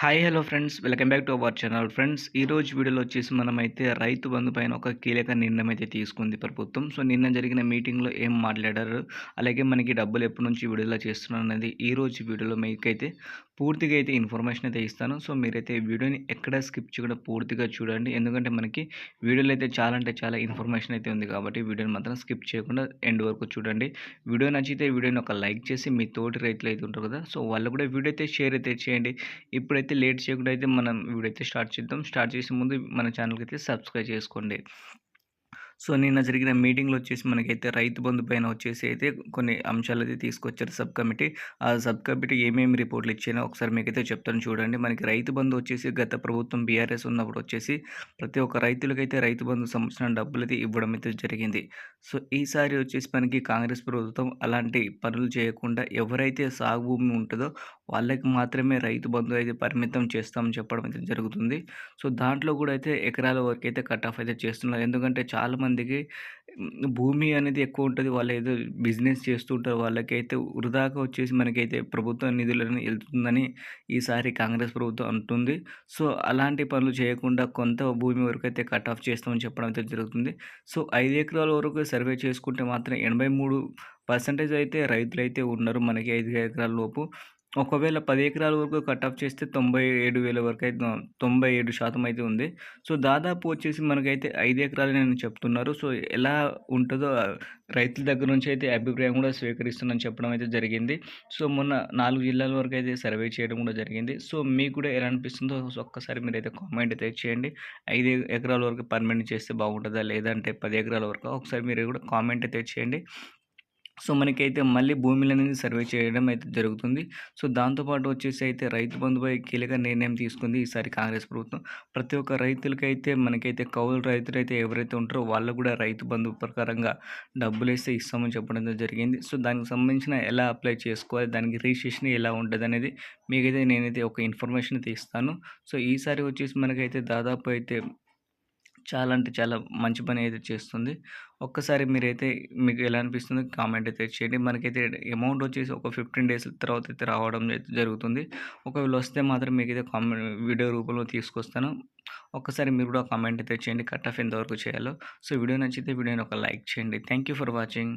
Hi hello friends. Welcome back to our channel. Friends ఈ రోజు వీడియోలో వచ్చేసి మనమైతే రైతు బంధు పైన ఒక కీలక నిర్ణయం అయితే తీసుకుంది ప్రభుత్వం. సో నిన్న జరిగిన మీటింగ్లో ఏం మాట్లాడారు? అలాగే మనకి డబ్బులు ఎప్పటి నుంచి విడుదల చేస్తున్నారు అనేది ఈ రోజు వీడియోలో మీకైతే పూర్తిగా అయితే ఇన్ఫర్మేషన్ అయితే ఇస్తాను. సో మీరైతే వీడియోని ఎక్కడ స్కిప్ చేయకుండా పూర్తిగా చూడండి. ఎందుకంటే మనకి వీడియోలో అయితే చాలా అంటే చాలా ఇన్ఫర్మేషన్ అయితే ఉంది కాబట్టి వీడియోని మాత్రం స్కిప్ చేయకుండా ఎండ్ వరకు చూడండి. వీడియో నచ్చితే వీడియోని ఒక లైక్ చేసి మీ తోటి రైతులు అయితే ఉంటారు కదా. సో వాళ్ళు కూడా వీడియో అయితే షేర్ అయితే చేయండి. ఇప్పుడైతే అయితే లేట్ చేయకుండా అయితే మనం వీడైతే అయితే స్టార్ట్ చేద్దాం. స్టార్ట్ చేసే ముందు మన ఛానల్కి అయితే సబ్స్క్రైబ్ చేసుకోండి. సో నిన్న జరిగిన మీటింగ్లో వచ్చేసి మనకైతే రైతు బంధు పైన వచ్చేసి అయితే కొన్ని అంశాలు అయితే తీసుకొచ్చారు సబ్ కమిటీ. ఆ సబ్ కమిటీ ఏమేమి రిపోర్ట్లు ఇచ్చినా ఒకసారి మీకైతే చెప్తాను చూడండి. మనకి రైతు బంధు వచ్చేసి గత ప్రభుత్వం బీఆర్ఎస్ ఉన్నప్పుడు వచ్చేసి ప్రతి ఒక్క రైతులకైతే రైతు బంధు సంవత్సరం డబ్బులు అయితే ఇవ్వడం అయితే జరిగింది. సో ఈసారి వచ్చేసి మనకి కాంగ్రెస్ ప్రభుత్వం అలాంటి పనులు చేయకుండా ఎవరైతే సాగు భూమి ఉంటుందో వాళ్ళకి మాత్రమే రైతు బంధు అయితే పరిమితం చేస్తామని చెప్పడం అయితే జరుగుతుంది. సో దాంట్లో కూడా అయితే ఎకరాల వరకు అయితే కట్ ఆఫ్ అయితే చేస్తున్నారు. ఎందుకంటే చాలామందికి భూమి అనేది ఎక్కువ ఉంటుంది. వాళ్ళు ఏదో బిజినెస్ చేస్తుంటారు వాళ్ళకైతే వృధాగా వచ్చేసి మనకైతే ప్రభుత్వ నిధులను వెళ్తుందని ఈసారి కాంగ్రెస్ ప్రభుత్వం అంటుంది. సో అలాంటి పనులు చేయకుండా కొంత భూమి వరకు అయితే కట్ ఆఫ్ చేస్తామని చెప్పడం అయితే జరుగుతుంది. సో ఐదు ఎకరాల వరకు సర్వే చేసుకుంటే మాత్రం ఎనభై మూడు పర్సెంటేజ్ అయితే రైతులు అయితే ఉన్నారు. మనకి ఐదు ఎకరాల లోపు. ఒకవేళ పది ఎకరాల వరకు కట్ ఆఫ్ చేస్తే తొంభై ఏడు వేల వరకు అయితే తొంభై ఏడు శాతం అయితే ఉంది. సో దాదాపు వచ్చేసి మనకైతే ఐదు ఎకరాలు నేను చెప్తున్నారు. సో ఎలా ఉంటుందో రైతుల దగ్గర నుంచి అయితే అభిప్రాయం కూడా స్వీకరిస్తున్నాను చెప్పడం అయితే జరిగింది. సో మొన్న నాలుగు జిల్లాల వరకు అయితే సర్వే చేయడం కూడా జరిగింది. సో మీకు కూడా ఎలా అనిపిస్తుందో ఒక్కసారి మీరు అయితే కామెంట్ అయితే చేయండి. ఐదు ఎకరాల వరకు పర్మనెంట్ చేస్తే బాగుంటుందా లేదంటే పది ఎకరాల వరకు? ఒకసారి మీరు కూడా కామెంట్ అయితే చేయండి. సో మనకైతే మళ్ళీ భూమిని అనేది సర్వే చేయడం అయితే జరుగుతుంది. సో దాంతోపాటు వచ్చేసి అయితే రైతు బంధుపై కీలక నిర్ణయం తీసుకుంది ఈసారి కాంగ్రెస్ ప్రభుత్వం. ప్రతి ఒక్క రైతులకైతే మనకైతే కౌలు రైతులు అయితే ఎవరైతే ఉంటారో వాళ్ళు కూడా రైతు బంధు ప్రకారంగా డబ్బులు వేస్తే ఇస్తామని చెప్పడం జరిగింది. సో దానికి సంబంధించిన ఎలా అప్లై చేసుకోవాలి దానికి రిజిస్ట్రేషన్ ఎలా ఉంటుంది అనేది మీకైతే నేనైతే ఒక ఇన్ఫర్మేషన్ అయితే ఇస్తాను. సో ఈసారి వచ్చేసి మనకైతే దాదాపు అయితే చాలా అంటే చాలా మంచి పని అయితే చేస్తుంది. ఒక్కసారి మీరైతే మీకు ఎలా అనిపిస్తుంది కామెంట్ అయితే చేయండి. మనకైతే అమౌంట్ వచ్చేసి ఒక ఫిఫ్టీన్ డేస్ తర్వాత అయితే రావడం జరుగుతుంది. ఒకవేళ వస్తే మాత్రం మీకైతే కామెంట్ వీడియో రూపంలో తీసుకొస్తాను. ఒక్కసారి మీరు కూడా కామెంట్ అయితే చేయండి. కట్ ఆఫ్ ఎంతవరకు చేయాలో. సో వీడియో నచ్చితే వీడియోని ఒక లైక్ చేయండి. Thank you for watching.